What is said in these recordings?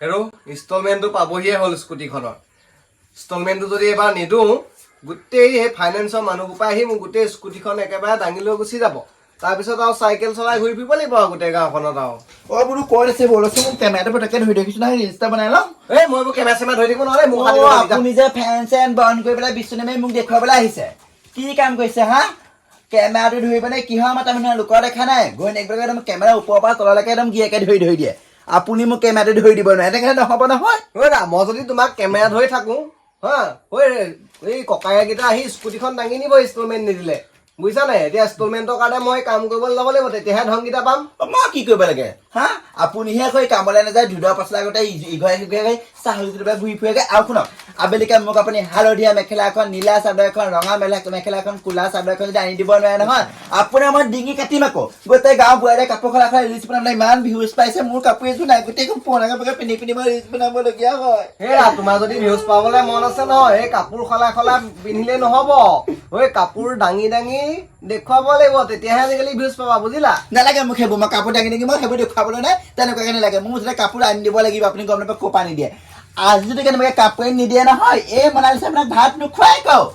হেৰৌ ইনষ্টলমেণ্টটো পাবহিয়ে হ'ল স্কুটিখনৰ। ইনষ্টলমেণ্টটো যদি এবাৰ নিদিওঁ গোটেই সেই ফাইনেন্সৰ মানুহসোপা আহি মোক গোটেই স্কুটিখন একেবাৰে দাঙি লৈ গুচি যাব। তাৰপিছত আৰু চাইকেল চলাই ঘূৰি ফুৰিব লাগিব আৰু গোটেই গাঁওখনত আৰু। অ বোলো ক'ত আছে বলচোন মোক কেমেৰাটো পটককে ধৰি দেখিছো নহয় ৰিলচ এটা বনাই লওঁ। এই মই এইবোৰ কেমেৰা চেমেৰা ধৰি থাকিব নোৱাৰে মোক আপুনি যে ফেন চেন বন্ধ কৰি পেলাই বিচনী মাৰি মোক দেখুৱাবলৈ আহিছে। কি কাম কৰিছে হা? কেমেৰাটো ধৰি পেলাই কিহৰ মাতা মানুহে লোকৰ দেখা নাই? ঘৈণীয়েকবিলাকে একদম কেমেৰা ওপৰৰ পৰা তললৈকে একদম গিয়েকে ধৰি ধৰি দিয়ে। আপুনি মোক কেমেৰাটো ধৰি দিব নোৱাৰে। এনেকৈ নহ'ব নহয়। ঐ দা মই যদি তোমাক কেমেৰা ধৰি থাকো হা ঐ এই ককায়েকেইটা আহি স্কুটিখন দাঙি নিব ইনষ্টলমেণ্ট নিদিলে। বুজিছা নাই এতিয়া ইনষ্টলমেণ্টৰ কাৰণে মই কাম কৰিবলৈ যাব লাগিব তেতিয়াহে ধনকেইটা পাম। মই কি কৰিব লাগে? হা? আপুনিহে কৈ কামলৈ নাযায় ধুদৰ পচলা আগতে ইঘৰে সিঘৰে চাহৰি কেতিয়াবা ঘূৰি ফুৰেগে। আৰু শুনক, আবেলিকে মোক আপুনি হালধীয়া মেখেলা এখন, নীলা চাদৰ এখন, ৰঙা মেলা মেখেলা এখন, কোলা চাদৰ এখন যদি আনি দিব নোৱাৰে নহয় আপোনাৰ মই ডিঙি কাটিম আকৌ। গোটেই গাঁও বোৱাৰীয়ে কাপোৰ সলাই সলাই ৰিলচ বনাবলৈ ইমান ভিউজ পাইছে, মোৰ কাপোৰ এযোৰ নাই গোটেইখন পুৰণা কাপোৰকে পিন্ধি পিন্ধি মই ৰিলচ বনাবলগীয়া হয়। হেৰা তোমাৰ যদি ভিউজ পাবলৈ মন আছে নহয়, এই কাপোৰ সলাই সলাই পিন্ধিলে নহ'ব। ঐ, কাপোৰ দাঙি দাঙি দেখুৱাব লাগিব তেতিয়াহে আজিকালি ভিউজ পাবা বুজিলা? নালাগে মোক সেইবোৰ মই কাপোৰ দাঙি দাঙি মই সেইবোৰ দেখুৱাবলৈ নাই তেনেকুৱাকে নালাগে। মোক মুঠতে কাপোৰ আনি দিব লাগিব আপুনি গম নাপায় ক'ৰ পৰা আনি দিয়ে। আজি যদি কেনেবাকৈ কাপোৰ আনি নিদিয়ে নহয় এই মনালিছে আপোনাক ভাত নোখোৱাই কওঁ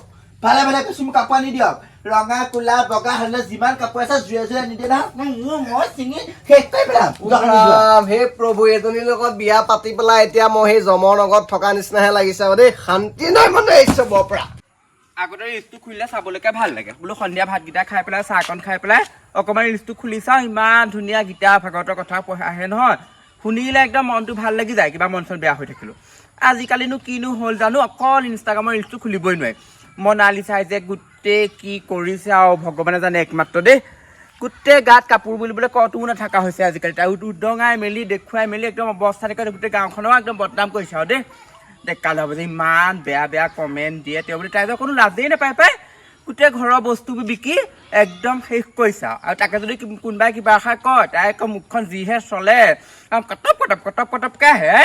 ভালে ভালে কৈছোঁ মোক কাপোৰ আনি দিয়ক। ৰঙা কোলা বগা হালধীয়া যিমান কাপোৰ আছে জুয়ে জুয়ে আনি দিয়ে নহয়। মই মোৰ মই শেষ কৰি পেলাম। প্ৰভু এজনীৰ লগত বিয়া পাতি পেলাই এতিয়া মই সেই জমৰ নগত থকা নিচিনাহে লাগিছে আৰু দেই শান্তি নাই মানে এই চবৰ পৰা। আগতে ৰিলচটো খুলিলে চাবলৈকে ভাল লাগে। বোলো সন্ধিয়া ভাতকেইটা খাই পেলাই চাহকণ খাই পেলাই অকণমান ৰিলচটো খুলি চাওঁ ইমান ধুনীয়া গীতা ভাগৱতৰ কথা আহে নহয়। শুনিলে একদম মনটো ভাল লাগি যায় কিবা মন চন বেয়া হৈ থাকিলোঁ। আজিকালিনো কিনো হ'ল জানো অকল ইনষ্টাগ্ৰামৰ ৰিলচটো খুলিবই নোৱাৰে। মনালী চাই যে গোটেই কি কৰিছে আৰু ভগৱানে জানে একমাত্ৰ দেই। গোটেই গাত কাপোৰ বুলিবলৈ কটোও নাথাকা হৈছে আজিকালি। তাই উদঙাই মেলি দেখুৱাই মেলি একদম অৱস্থা দেখুৱাই গোটেই গাঁওখনক একদম বদনাম কৰিছে আৰু দেই। ডেকা ল'ব যে ইমান বেয়া বেয়া কমেণ্ট দিয়ে। তেওঁ বুলি তাই যে কোনো লাজেই নাপায় পাই। গোটেই ঘৰৰ বস্তুবোৰ বিকি একদম শেষ কৰিছে। আৰু। আৰু তাকে যদি কোনোবাই কিবা এষাৰ কয় তাই আকৌ মুখখন যিহে চলে কটপ কটপ কটপ কটপকৈ আহে।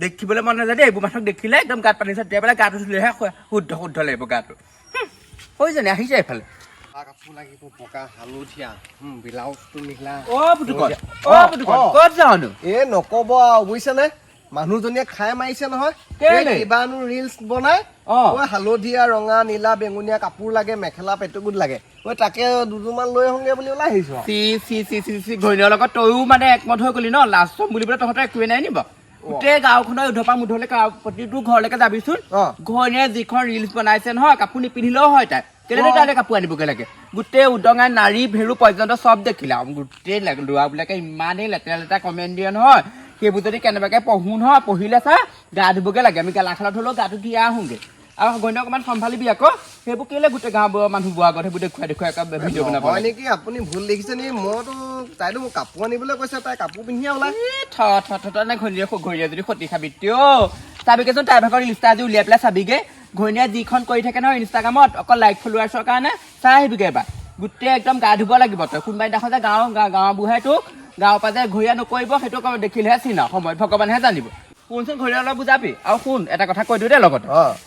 দেখিবলৈ মন নাযায় দেই। এইবোৰ মানুহক দেখিলে একদম গাত পানী ছটিয়াই পেলাই গাটো ধুলেহে শুদ্ধ শুদ্ধ লাগিব গাটো। হুম, হৈছেনে আহিছে এইফালে। কাপোৰ লাগিব বগা হালধীয়া ব্লাউজটো মিলা অ পুতুকত অ। ক'ত যাওঁনো? এ নকব আৰু বুজিছেনে? মানুহজনীয়ে খাই মাৰিছে নহয়। কিবানো ৰিলচ বনাই। ঐ হালধীয়া ৰঙা নীলা বেঙুনীয়া কাপোৰ লাগে মেখেলা পেটুকুট লাগে। ঐ তাকে দুযোৰমান লৈ আহোঁগে বুলি ওলাই আহিছো। চি চি চি চি চি ঘৈণীৰ লগত তয়ো মানে একমত হৈ গলি ন? লাজ চম বুলিবলৈ তহঁতৰ একোৱে নাই নিব গোটেই গাঁওখনৰ উধপা মুধলৈ প্ৰতিটো ঘৰলৈকে যাবিচোন। ঘৈণীয়ে যিখন ৰিলচ বনাইছে নহয় কাপোৰ নিপিন্ধিলেও হয় তাই। কেলেনো তাইলে কাপোৰ আনিবগৈ লাগে? গোটেই উদঙাই নাৰী ভেৰু পৰ্যন্ত চব দেখিলে। আৰু গোটেই ল'ৰাবিলাকে ইমানেই লেতেৰা লেতেৰা কমেণ্ট দিয়ে নহয়। সেইবোৰ যদি কেনেবাকৈ পঢ়ো নহয় পঢ়িলে চা গা ধুবগৈ লাগে। আমি গেলা খেলত হ'লেও গাটো ধুই আহোঁগৈ। আৰু ঘৈণীয়ে অকণমান চম্ভালিবি আকৌ। সেইবোৰ কেলে গোটেই গাঁওবোৰৰ মানুহবোৰৰ আগত সেইবোৰ দেখুৱাই দেখুৱাই ভিডিঅ' বনাব নেকি? আপুনি ভুল দেখিছে নেকি মইতো তাইতো মোক কাপোৰ আনিবলৈ কৈছে তাই কাপোৰ পিন্ধিয়ে ওলাই থ থ থ নে ঘৈণীয়ে ঘৈণীয়ে যদি সতি খাবি। তিয় চাবিগেচোন তাইৰ ভাগৰ ইনষ্টা আজি উলিয়াই পেলাই চাবিগে। ঘৈণীয়ে যিখন কৰি থাকে নহয় ইনষ্টাগ্ৰামত অকল লাইক ফলোৱাৰ্ছৰ কাৰণে চাই আহিবিগে এবাৰ। গোটেই একদম গা ধুব লাগিব তই। কোনোবাই দিনাখন যে গাঁও গা- গাঁৱৰ বুঢ়াই তোক গাঁৱৰ পৰা যে ঘূৰিয়া নকৰিব সেইটো দেখিলেহে চিন আৰু। সময়ত ভগৱানেহে জানিব। শুনচোন ঘূৰি অলপ বুজাবি আৰু শুন এটা কথা কৈ দিওঁ দেই লগতে।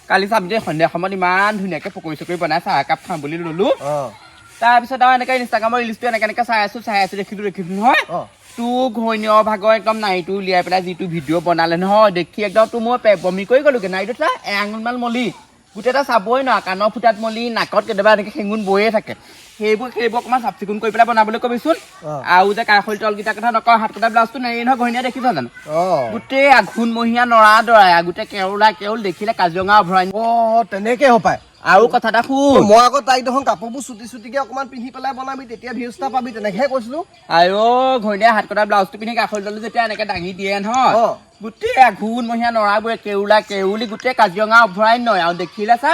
কালি চাবি দেই সন্ধিয়া সময়ত ইমান ধুনীয়াকৈ পকৰি চকৰি বনাই চাহ একাপ খাম বুলি ল'লোঁ। তাৰপিছত আৰু এনেকৈ ইনষ্টাগ্ৰামৰ ৰিলচটো এনেকৈ এনেকৈ চাই আছোঁ চাই আছোঁ দেখিছোঁ দেখিছোঁ নহয়। তোৰ ঘৈণীয় ভাগৰ একদম নাৰীটো উলিয়াই পেলাই যিটো ভিডিঅ' বনালে নহয় দেখি একদম তোৰ মই বমি কৰি গ'লোগে। নাৰীটো চা এআঙুলমান মলি। গোটেই এটা চাবই নোৱাৰো কাণৰ ফুটাত মলি নাকত কেতিয়াবা এনেকৈ শেঙুন বৈয়ে থাকে। সেইবোৰ সেইবোৰ অকণমান চাফ চিকুণ কৰি পেলাই বনাবলৈ কবিচোন। আৰু যে কাষৰি তলকেইটাৰ কথা নকওঁ হাত কটা ব্লাউজটো নাৰী নহয় ঘৈণীয়ে দেখিছ জানো? গোটেই আঘোণমহীয়া নৰা দৰাই গোটেই কেওলা কেউল দেখিলে কাজিৰঙা অভয়াৰণ্য অ তেনেকে হপায় আৰু কথা এটা শুন। মই আকৌ তাইক দেখোন কাপোৰবোৰ চুটি চুটিকে অকণমান পিন্ধি পেলাই বনাবি তেতিয়া ভিউজ এটা পাবি তেনেকেহে কৈছিলো। আইঅ ঘৈণীয়ে হাত কটা ব্লাউজটো পিন্ধি কাষৰি তলটো যেতিয়া এনেকে দাঙি দিয়ে নহয় গোটেই আঘোণমহীয়া নৰাবোৰে কেউলা কেউলি গোটেই কাজিৰঙা অভয়াৰণ্য আৰু দেখিলে চা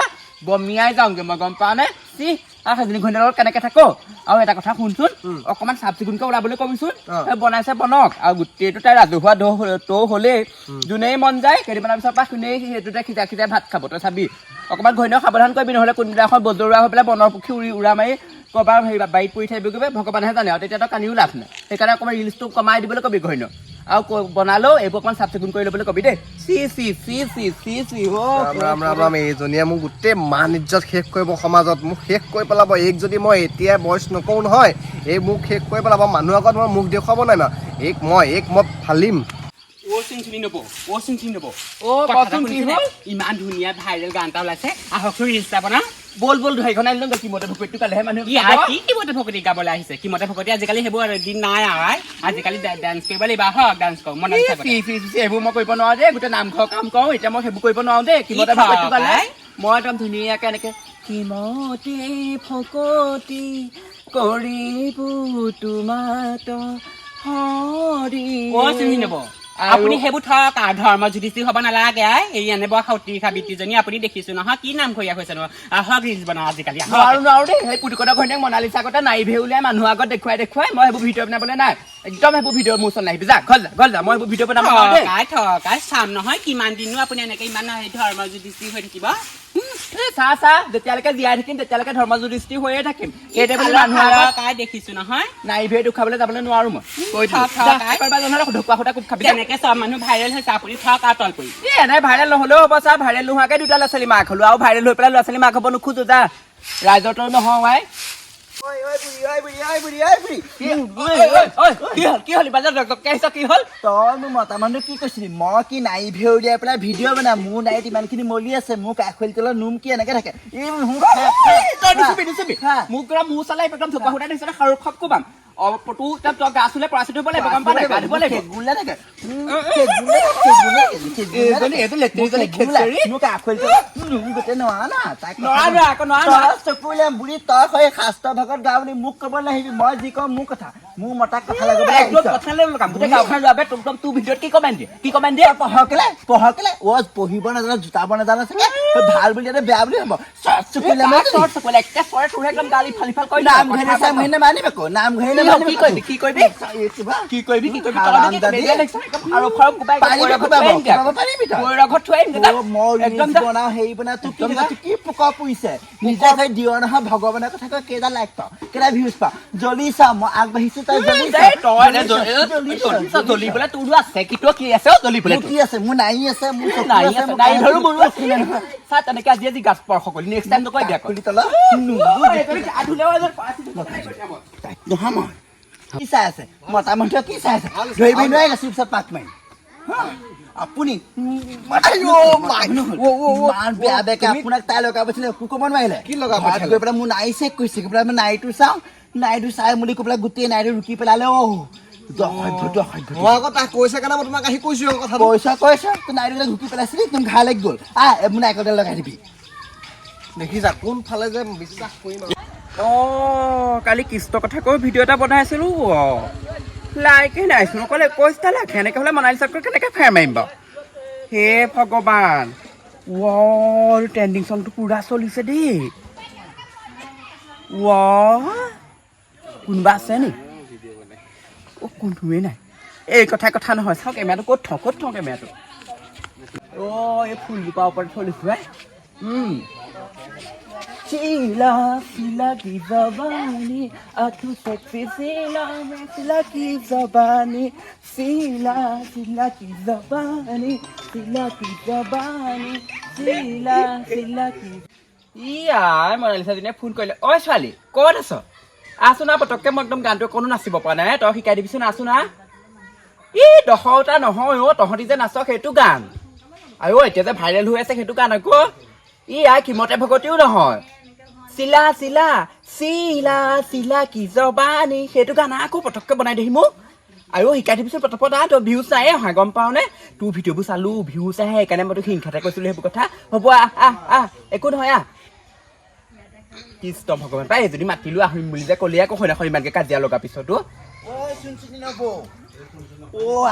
বমিয়াই যাওঁগে মই গম পাওঁ নে? চি আৰু সেইজনী ঘৈণীৰ লগত কেনেকে থাকো? আৰু এটা কথা শুনচোন অকণমান চাফ চিকুণকৈ ওলাবলৈ কবিচোন। বনাইছে বনক আৰু গোটেইটো তাই ৰাজহুৱা দৌ তৌ হ'লেই। যোনেই মন যায় কেইদিনমানৰ পিছৰ পৰা শুনেই সেইটোতে সিজাই সিজাই ভাত খাব তই চাবি। অকণমান ঘৈণীয়েক সাৱধান কৰিবি নহ'লে কোনদিনাখন বজৰুৱা হৈ পেলাই বনৰ পুখুৰী উৰি উৰা মাৰি ক'ৰবাৰ হেৰি বাৰীত পৰি থাকিবগৈ ভগৱানেহে জানে আৰু তেতিয়া তই কান্দিও লাভ নাই। সেইকাৰণে অকণমান ৰিলচটো কমাই দিবলৈ কবি ঘৈণীয়েক। আৰু বনালেও এইবোৰ অকণমান চাফ চিকুণ কৰি ল'বলৈ কবি দেই। চি চি চি চি চি চি ৰাম ৰাম ৰাম ৰাম এইজনীয়ে মোক গোটেই মান ইজ্জত শেষ কৰিব সমাজত। মোক শেষ কৰি পেলাব। এইক যদি মই এতিয়াই বয়স নকৰোঁ নহয় এই মোক শেষ কৰি পেলাব। মানুহৰ আগত মই মুখ দেখুৱাব নোৱাৰিম আৰু। এইক মই এইক মই ফালিম? ইমান ধুনীয়া ভাইৰেল গান এটা ওলাইছে। আহকচোন ৰিলচ বনা বল বল সেইখন আনি লওঁ কিমতে ভকতিটো পালেহে মানুহ কি কিমতে ভকতি গাবলৈ আহিছে? কিমতে ভকতি? আজিকালি সেইবোৰ দিন নাই আৰু আজিকালি ডান্স কৰিব লাগিব হওক ডান্স কৰো মনে এইবোৰ মই কৰিব নোৱাৰো দেই গোটেই নামঘৰ কাম কৰোঁ এতিয়া মই সেইবোৰ কৰিব নোৱাৰো দেই। কিমতে ভকতি পালে? মই একদম ধুনীয়াকে এনেকে কিমতে ভকতি কৰিব তোমাত হৰি? চিনি নব আপুনি সেইবোৰ থক আৰু ধৰ্ম যুধিষ্ঠিৰ হ'ব নালাগে এই এনে বৰ সতী সাবিত্ৰীজনী আপুনি দেখিছো নহয় কি নাম খৰীয়া হৈছে নহয় আহক ৰিলচ বনাওঁ আজিকালি আহক। নোৱাৰো নোৱাৰো দেই। সেই পুতুকতৰ ঘৈণীয়েক মনালিচা আগতে নাইভে উলিয়াই মানুহৰ আগত দেখুৱাই দেখুৱাই মই সেইবোৰ ভিডিঅ' বনাবলৈ নাই। একদম সেইবোৰ ভিডিঅ' মোৰ ওচৰত নাহিবি যা ঘৰ যা ঘৰ যা মই সেইবোৰ ভিডিঅ' বনাব দেই। থকাই থকাই চাম নহয় কিমান দিনো আপুনি এনেকে ইমান ধৰ্ম যুধিষ্ঠিৰ হৈ থাকিব। চা চা যেতিয়ালৈকে জীয়াই থাকিম তেতিয়ালৈকে ধৰ্ম হৈয়ে থাকিম। দেখিছো নহয়? নাইভে দেখুৱাবলৈ যাবলৈ নোৱাৰো মই। কৈ থক, দিছোঁ। থক, যা, আই। কাৰোবাৰ জনলৈ ঢকুৱা ফুটা কোব খাবি যা। চব মানুহ ভাইৰেল হৈছে আপুনি থক আৰু তল পৰি এই এনে ভাইৰেল নহ'লেও হ'ব চা ভাইৰেল নোহোৱাকে দুটা ল'ৰা ছোৱালী মাক হ'লো। আৰু ভাইৰেল হৈ পেলাই ল'ৰা ছোৱালী মাক হ'ব নোখোজো যা। ৰাইজৰতো নহয় আই ঐ ঐ বুঢ়ী ঐ বুঢ়ী ঐ বুঢ়ী ঐ বুঢ়ী কি ঐ, ঐ, ঐ, কি কি হ'ল ইমান যে জকজককে আহিছ কি হ'ল তই মোৰ মতা মানুহ কি কৈছিলি মই কি নাই ভিডিঅ' উলিয়াই পেলাই ভিডিঅ' বনাম মোৰ নাইত ইমানখিনি মলি আছে মোৰ কাষলি তলত নোম কি এনেকে থাকে। মোক মোৰ চালে একদম ঢকুৱা ফুটা দিছে সাৰু খপ কোবাম অ তোৰ তাত তই গা চুলে পৰা ধুব লাগিব গম পাৱ নাই গা ধুব লাগিব। গুলা থাকে খেগুলা খেগুলা এইজনী- এইটো লেট্ৰিনজনী খেচেৰি। মোৰ কাষলি তলত নোম গোটেই নোৱাৰা না তাক নোৱাৰা নোৱাৰা আকৌ নোৱাৰা নোৱাৰা তই চকুলে বুঢ়ী তই হৈ শাস্ত্ৰ ভাগত গা বুলি দিয়ে? পঢ়ক কেলে? পঢ়ক কেলে? অ পঢ়িব নাজানো জোতাব নাজানো চাগে ভালো বুলি ইয়াতে বেয়া বুলি হ'ব চৰ্ট চকুলে কি কি কি কি তই কি কোবাই পাৰিবি তই থৈ একদম হেৰি তোক কি কি পোক নিজে দিয় নহয় ভগৱানৰ কথা কয় কেইটা লাইক পাওঁ? কেইটা ভিউজ পাওঁ? জ্বলি চা মই আগবাঢ়িছো তই জ্বলি তই জ্বলি- জ্বলি জ্বলি জ্বলিবলৈ তোৰো আছে কি তোৰ কি আছে? অ, জ্বলিবলৈ মোৰ কি আছে? মোৰ নাৰী আছে মোৰ নাই আছে মোৰ নাই ধৰো আছে, চা তেনেকে আজি আজি গাছ স্পৰ্শ কৰিলি নেক্সট টাইম দিয়া কাকুলি তলত নহয় মই কি চাই আছে মতা মানুহে কি চাই আছে ধৰিবি নোৱাৰে গাছৰ পিছত পাক মাৰি? আপুনি ইমান বেয়া বেয়াকে আপোনাক তাই লগাব একো ক'ব নোৱাৰিলে কি লগাব? গৈ পেলাই মোৰ নাৰী চেক কৰিছে গৈ পেলাই মই নাৰীটো চাওঁ নাৰীটো চাই বুলি কৈ পেলাই গোটেই নাৰীটো ৰুকি পেলালে অ অসভ্যটো অসভ্য মই আকৌ তাক কৈছে কাৰণে মই তোমাক আহি কৈছো আকৌ কথাটো পইচা কৈছা তোৰ নাৰীটো ঢুকি পেলাইছিলি একদম ঘা লাগি গ'ল আহ মোৰ নাৰিকল তেল লগাই দিবি দেখিছা কোনফালে যে বিশ্বাস কৰিম। অঁ, কালি কৃষ্ণ কথা কৈ ভিডিঅ' এটা বনাইছিলোঁ অঁ। লাইকে নাইচোন অকল একৈছটা লাখ এনেকৈ হ'লে মনালিছাকৈ কেনেকৈ ফেৰ মাৰিম বাৰু? হে ভগৱান। ৱল ট্ৰেণ্ডিং চংটো পূৰা চলিছে দেই। ৱ, কোনোবা আছে নি? অ' কোনোৱে নাই? এই কথা কথা নহয় চাওক কেমেৰাটো ক'ত থওঁ ক'ত থওঁ কেমেৰাটো? অ' এই ফুলজোপাৰ ওপৰত থৈছোঁ হে। Sila, sila ki zabani, atu seksi sila, sila ki zabani, sila, sila ki zabani, sila ki zabani, sila, sila ki ইয়াই মনালিছাজনীয়ে ফোন কৰিলে ঐ ছোৱালী ক'ত আছ আছো না পটককৈ মই একদম গানটো অকণো নাচিব পৰা নাই তই শিকাই দিবিচোন আছো না ই দহটা নহয় অ' তহঁতি যে নাচ সেইটো গান আৰু এতিয়া যে ভাইৰেল হৈ আছে সেইটো গান আকৌ ই আই কিমতে ভকতিও নহয় চিলা চিলা চিলা চিলা, কি জবানি সেইটো গান আকৌ পটককৈ বনাই দিবি মোক আৰু শিকাই দিবিচোন পটপট তই ভিউজ নাই অহা গম পাৱ নে? তোৰ ভিডিঅ'বোৰ চালো, ভিউজ আহে, সেইকাৰণে মই তোক হিংসাতে কৈছিলো সেইবোৰ কথা। হ'ব আহ আহ আহ একো নহয় আহ কৃষ্ণ ভগৱান, পাই যদি মাতিলো আহিম বুলি যে ক'লি আকৌ সৈনাখন ইমানকৈ কাজিয়া লগা পিছতো অ'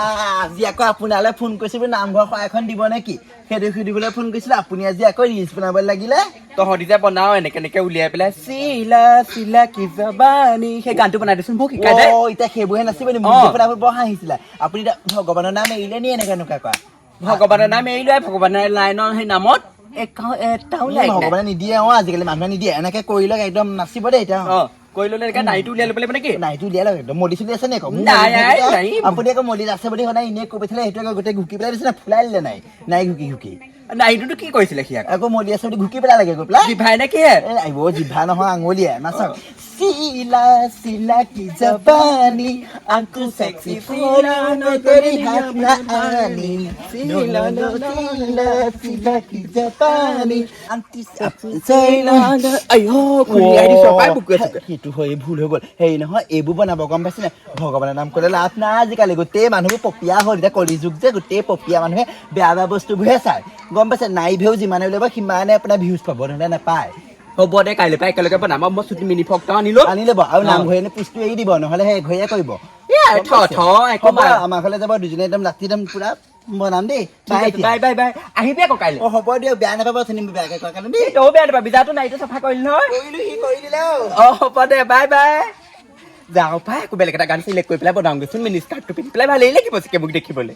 আজি আকৌ আপোনালৈ ফোন কৰিছিলোঁ নামঘৰ শৰাইখন দিব নেকি সেইটো সুধিবলৈ ফোন কৰিছিলোঁ, আপুনি আজি আকৌ ৰিলচ বনাব লাগিলে। তহঁতি যে বনাও এনেকে এনেকে উলিয়াই পেলাই চিলা চিলা কি জবানি? সেই গানটো বনাই দেচোন মোক শিকাই দে। এতিয়া সেইবোৰহে নাচিব নি আপুনি বৰ হাঁহিছিলে। আপুনি এতিয়া ভগৱানৰ নাম এৰিলে নি এনেকুৱা এনেকুৱা কোৱা ভগৱানৰ নাম এৰি লোৱাই ভগৱানৰ লাইনৰ সেই নামত। ভগৱানে নিদিয়ে অ আজিকালি মানুহে নিদিয়ে। এনেকে কৰিলে একদম নাচিব দেই এতিয়া কৰি ল'লে এনেকৈ নাইটো উলিয়াই ল'ব লাগিব নেকি? নাইটো উলিয়াই লওক একদম মলি চলি আছে নে মলি। আপুনি আকৌ মলিত আছে বুলি সদায় এনেই কৈ পেলাই সেইটো আকৌ গোটেই ঘুকি পেলাই দিছে ফুলাই দিলে নাই? নাই ঘুকি ঘুকি। নাইটোতো কি কৰিছিলে সি আকৌ? আকৌ মলি ঘুকি পেলাই গৈ পেলাই। জিভাই নে কিহে? আহিব জিভা নহয় আঙুলিয়াই নাচক চিলা চিলা কি জবানি আংকু সেক্সি ফুৰা নকৰি হাত না আনি চিলা চিলা চিলা কি জবানি আংকি চিলা। আইঅ খুলিয়াই দিছ পাই বুকুৱে সেইটো হয় ভুল হৈ গ'ল। হেৰি নহয় এইবোৰ বনাব গম পাইছে নাই? ভগৱানৰ নাম ক'লে লাভ নাই আজিকালি। গোটেই মানুহবোৰ পপীয়া হ'ল। এতিয়া কলিযুগ যে গোটেই পপীয়া মানুহে বেয়া বেয়া বস্তুবোৰহে চায়। গম পাইছে? নাই নাইভেও যিমানে উলিয়াব সিমানে আপোনাৰ ভিউজ পাব নহ'লে নাপায়। হ'ব দে কাইলৈ পৰা একেলগে বনাম। মই চুটি মিনি ফকটা আনিলো আনি ল'ব আৰু নামঘৰে এনে পুষ্টটো এৰি দিব নহ'লে সেই ঘৰীয়া কৰিব। আমাৰ ঘৰলে যাব দুজনে একদম ৰাতি একদম পুৰা বনাম দেই। Bye bye bye. আহিবি আকৌ কাইলৈ। অ হ'ব দিয়ক বেয়া নাপাব চিনিম বেয়াকে কোৱা কাৰণে দেই। তইও বেয়া নাপাবি যাতো নাইটো চাফা কৰিলি নহয়। কৰিলো সি কৰি দিলে অ। হ'ব দে বাই বাই যাওঁ পাই আকৌ বেলেগ এটা গান চিলেক্ট কৰি পেলাই বনাওঁগৈচোন মিনি স্কাৰ্টটো পিন্ধি পেলাই ভালেই লাগিব চাগে মোক দেখিবলৈ।